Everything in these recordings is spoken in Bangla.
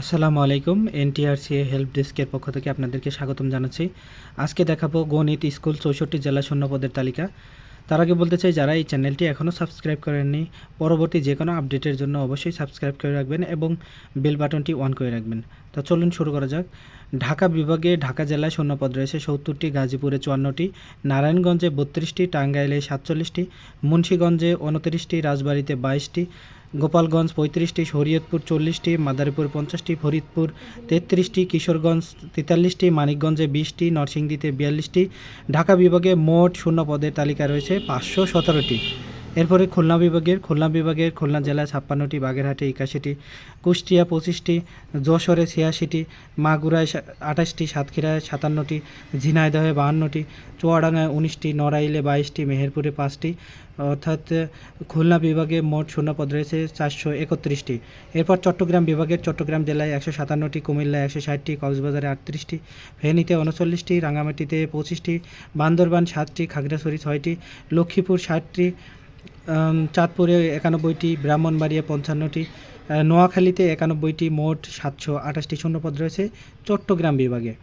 আসসালামু আলাইকুম, এনটিআরসি হেল্প ডেস্কের পক্ষ থেকে আপনাদেরকে স্বাগতম জানাচ্ছি। আজকে দেখাবো গণিত স্কুল চৌষট্টি জেলা শূন্যপদের তালিকা। তার আগে বলতে চাই, যারা এই চ্যানেলটি এখনও সাবস্ক্রাইব করেননি, পরবর্তী যে কোনো আপডেটের জন্য অবশ্যই সাবস্ক্রাইব করে রাখবেন এবং বেল বাটনটি অন করে রাখবেন। তো চলুন শুরু করা যাক। ঢাকা বিভাগে ঢাকা জেলায় শূন্যপদ রয়েছে, সত্তরটি, গাজীপুরে চুয়ান্নটি, নারায়ণগঞ্জে বত্রিশটি, টাঙ্গাইলে সাতচল্লিশটি, মুন্সীগঞ্জে উনত্রিশটি, রাজবাড়িতে বাইশটি গোপালগঞ্জ পঁয়ত্রিশটি, শরীয়তপুর চল্লিশটি, মাদারীপুর পঞ্চাশটি, ফরিদপুর তেত্রিশটি, কিশোরগঞ্জ তেতাল্লিশটি, মানিকগঞ্জে বিশটি, নরসিংদীতে বিয়াল্লিশটি, ঢাকা বিভাগে মোট শূন্য পদের তালিকা রয়েছে পাঁচশো সতেরোটি। এরপরে খুলনা বিভাগের খুলনা বিভাগের খুলনা জেলায় ছাপ্পান্নটি, বাগেরহাটে একাশিটি, কুষ্টিয়া পঁচিশটি, যশোরে ছিয়াশিটি, মাগুরায় আঠাশটি, সাতক্ষীরায় সাতান্নটি, ঝিনাইদহে বাহান্নটি, চুয়াডাঙ্গায় উনিশটি, নড়াইলে বাইশটি, মেহেরপুরে পাঁচটি, অর্থাৎ খুলনা বিভাগে মোট শূন্যপদ রয়েছে চারশো একত্রিশটি। এরপর চট্টগ্রাম বিভাগের চট্টগ্রাম জেলায় একশো সাতান্নটি, কুমিল্লায় একশো ষাটটি, কক্সবাজারে আটত্রিশটি, ফেনীতে উনচল্লিশটি রাঙামাটিতে পঁচিশটি, বান্দরবান সাতটি, খাগড়াছড়ি ছয়টি, লক্ষ্মীপুর ষাটটি চাঁদপুরে একানব্বইটি, ব্রাহ্মণবাড়িয়া পঞ্চান্নটি নোয়াখালীতে একানব্বইটি, মোট সাতশো আঠাশটি শূন্যপদ রয়েছে চট্টগ্রাম বিভাগে।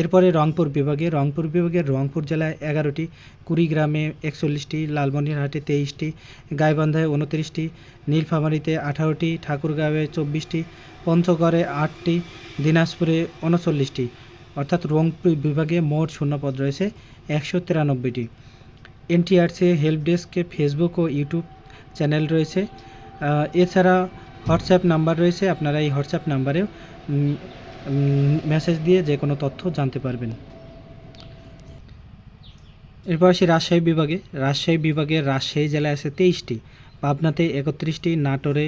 এরপরে রংপুর বিভাগে, রংপুর বিভাগের রংপুর জেলায় এগারোটি, কুড়িগ্রামে একচল্লিশটি, লালমনিরহাটে তেইশটি, গাইবান্ধায় উনত্রিশটি, নীলফামারিতে আঠারোটি, ঠাকুরগাঁওয়ে চব্বিশটি, পঞ্চগড়ে আটটি, দিনাজপুরে উনচল্লিশটি। অর্থাৎ রংপুর বিভাগে মোট শূন্যপদ রয়েছে একশো তিরানব্বইটি। এনটিআরসি হেল্প ডেস্কে ফেসবুক ও ইউটিউব চ্যানেল রয়েছে। এছাড়া হোয়াটসঅ্যাপ নাম্বার রয়েছে, আপনারা এই হোয়াটসঅ্যাপ নাম্বারেও মেসেজ দিয়ে যে কোনো তথ্য জানতে পারবেন। এরপর আসি রাজশাহী বিভাগে। রাজশাহী বিভাগের রাজশাহী জেলায় আছে তেইশটি, পাবনাতে একত্রিশটি, নাটোরে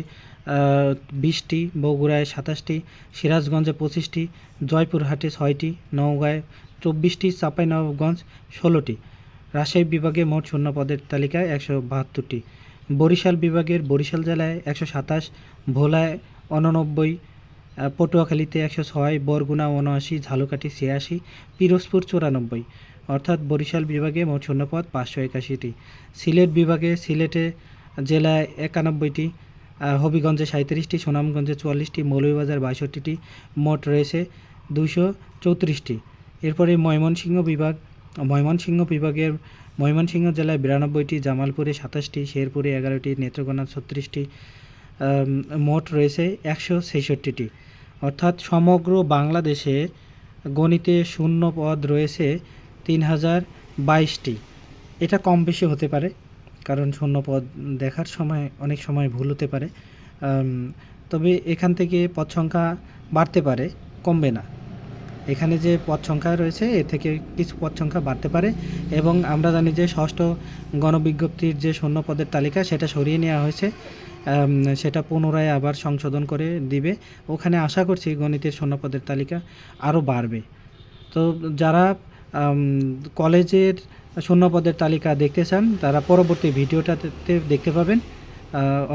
বিশটি, বগুড়ায় সাতাশটি, সিরাজগঞ্জে পঁচিশটি, জয়পুরহাটে ছয়টি, নওগাঁয় চব্বিশটি, চাঁপাইনবাবগঞ্জ ষোলোটি। রাজশাহী বিভাগে মোট শূন্য পদের তালিকায় একশো বাহাত্তরটি। বরিশাল বিভাগের বরিশাল জেলায় একশো সাতাশ ভোলায় উননব্বই আহ, পটুয়াখালীতে একশো ছয় বরগুনা উনআশি ঝালকাঠি ছিয়াশি পিরোজপুর চুরানব্বই। অর্থাৎ বরিশাল বিভাগে মোট শূন্যপদ পাঁচশো একাশিটি। সিলেট বিভাগে সিলেটে জেলায় একানব্বইটি হবিগঞ্জে সাঁত্রিশটি সুনামগঞ্জে চুয়াল্লিশটি মৌলভীবাজার বাষট্টিটি মোট রয়েছে দুশো চৌত্রিশটি। এরপরে ময়মনসিংহ বিভাগ ময়মনসিংহ বিভাগের ময়মনসিংহ জেলায় বিরানব্বইটি, জামালপুরে সাতাশটি, শেরপুরে এগারোটি, নেত্রকোনা ছত্রিশটি মোট রয়েছে একশো ছেষট্টিটি। অর্থাৎ সমগ্র বাংলাদেশে গণিতে শূন্য পদ রয়েছে তিন হাজার বাইশটি। এটা কম বেশি হতে পারে, কারণ শূন্য পদ দেখার সময়, অনেক সময় ভুল হতে পারে। তবে এখান থেকে পদ সংখ্যা বাড়তে পারে, কমবে না। এখানে যে পদ সংখ্যা রয়েছে, এ থেকে কিছু পদ সংখ্যা বাড়তে পারে এবং আমরা জানি যে ষষ্ঠ গণবিজ্ঞপ্তির যে শূন্য পদের তালিকা, সেটা সরিয়ে নেওয়া হয়েছে। সেটা পুনরায় আবার সংশোধন করে দিবে। ওখানে আশা করছি গণিতের শূন্য পদের তালিকা আরও বাড়বে। তো যারা কলেজের শূন্য পদের তালিকা দেখতে চান, তারা পরবর্তী ভিডিওটাতে দেখতে পাবেন।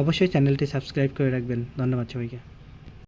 অবশ্যই চ্যানেলটি সাবস্ক্রাইব করে রাখবেন। ধন্যবাদ সবাইকে।